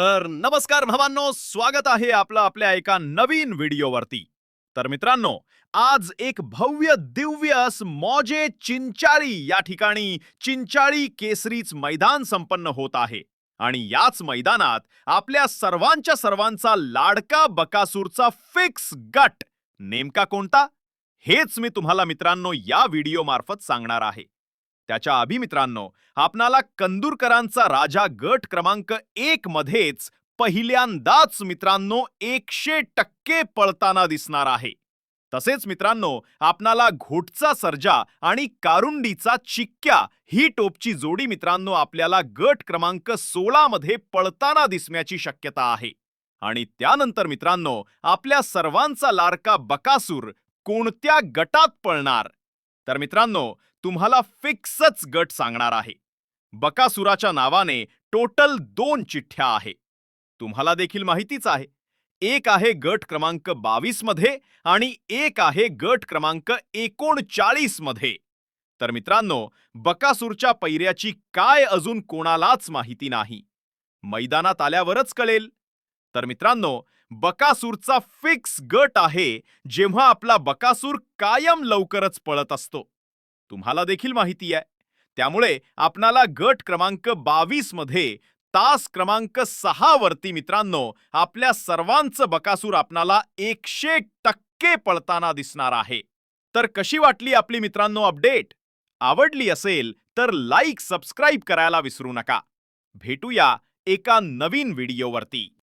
तर नमस्कार भावांनो स्वागत आहे आपलं आपल्या एका नवीन व्हिडिओवरती. तर मित्रांनो आज एक भव्य दिव्य मौजे मॉजे चिंचाळी या ठिकाणी चिंचाळी केसरीच मैदान संपन्न होत आहे. आणि याच मैदानात आपल्या सर्वांच्या सर्वांचा लाडका बकासूरचा फिक्स गट नेमका कोणता? हेच मी तुम्हाला मित्रांनो या व्हिडिओ मार्फत सांगणार आहे. त्याच्या अभिमित्रांनो आपणाला कंदूरकरांचा राजा गट क्रमांक एक मध्येच पहिल्यांदाच मित्रांनो एकशे टक्के पळताना दिसणार आहे. तसेच मित्रांनो आपणाला घोटचा सर्जा आणि कारुंडीचा चिक्क्या ही टोपची जोडी मित्रांनो आपल्याला गट क्रमांक सोळा मध्ये पळताना दिसण्याची शक्यता आहे. आणि त्यानंतर मित्रांनो आपल्या सर्वांचा लाडका बकासूर कोणत्या गटात पळणार? तर मित्रांनो तुम्हाला फिक्सच गट सांगणार आहे. बकासुराच्या नावाने टोटल दोन चिठ्ठ्या आहे. तुम्हाला देखील माहितीच आहे. एक आहे गट क्रमांक बावीसमध्ये आणि एक आहे गट क्रमांक एकोणचाळीसमध्ये. तर मित्रांनो बकासूरच्या पैऱ्याची काय अजून कोणालाच माहिती नाही. मैदानात आल्यावरच कळेल. तर मित्रांनो बकासूरचा फिक्स गट आहे जेव्हा आपला बकासूर कायम लवकरच पळत असतो. तुम्हाला देखील माहिती आहे. त्यामुळे आपणाला गट क्रमांक बावीसमध्ये तास क्रमांक सहा वरती मित्रांनो आपल्या सर्वांचं बकासूर आपणाला एकशे टक्के पळताना दिसणार आहे. तर कशी वाटली आपली मित्रांनो अपडेट? आवडली असेल तर लाईक सबस्क्राईब करायला विसरू नका. भेटूया एका नवीन व्हिडिओवरती.